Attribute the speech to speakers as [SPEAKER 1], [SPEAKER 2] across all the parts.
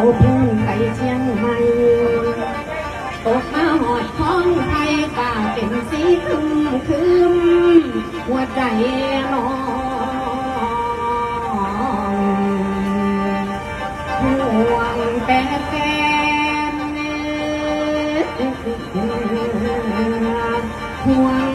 [SPEAKER 1] าพุ่งไปเชียงใหม่ตกมาหอดท้องไทยป่าเป็นสีคึมคืมหัวใจร้อนห่วงแต่แฟนห่วง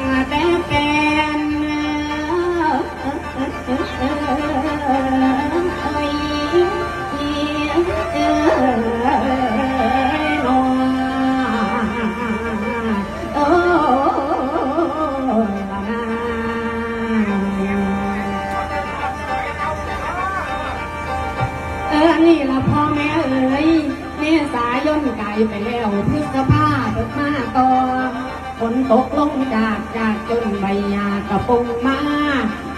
[SPEAKER 1] นี่ละพ่อแม่เอ๋ยเมษายนไก่ไปแล้วพฤษภาเปิดมาต่อฝนตกลงจากจากจนใบหญ้ากระปงมา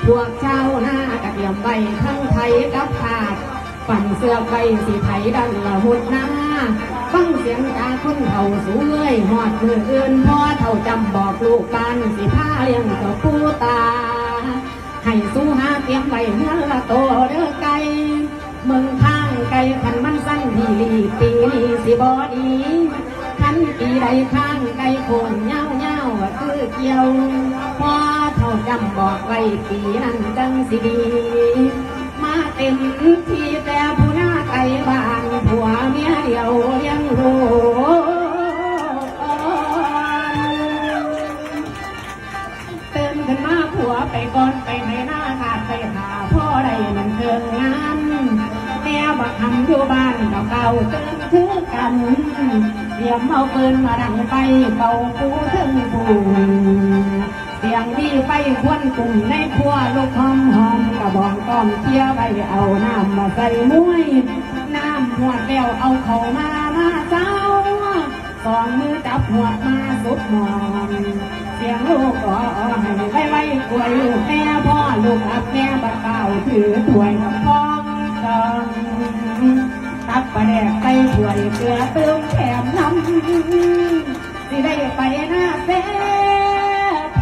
[SPEAKER 1] พวกเจ้าหน้ากระเทียมใบทั้งไทยกับขาดฝันเสื้อใบสีไทยดันละหุดหน้าฟังเสียงจากคนเฒ่าสูเอ้ยหอดมืออื่นพ่อเฒ่าจำบอกลูกปานสิผ้าเลี้ยงเจ้าปูตา ให้สู้หาเตรียมใบเมื่อละโตเด้อไก่เมืองทา ไก่ขันมันสั้นดีลีปีนี้สิบอดีขันปีใดข้างไก่โคนเย้าเย้าคือเกี่ยวพ่อเท่าจำบอกไว้ปีนั้นจังสิดี เก่าๆตื่นคือกันเตรียมเอาปืนมาดังไปเป่าปูถึงปูเสียงที่ไฟควนกลุ่มในครัวลูกหอมหอมกระบอกก้อมเคี้ยวไปเอาน้ำมาใส่มุ้ยน้ำหัวแล้วเอาเขามามาเจ้าสองมือจับหัวมาสุดหมอนเสียงลูกก็ให้ไว้ไว้กล้วยลูกแม่พ่อลูกอับแม่บัดเก่าถือถ้วย กไปถ้วยเกลือเติมแถมน้ำสิได้ไปหน้าเซ่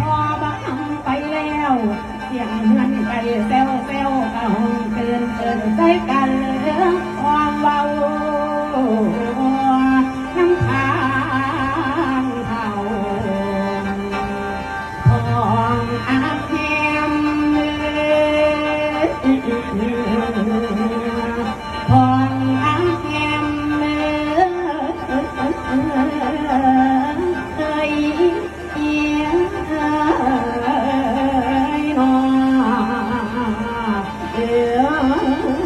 [SPEAKER 1] พอบังไปแล้ว เสียงเงินไปเซลเซลก็ห้องเตือนเตือนใจกัน ஆ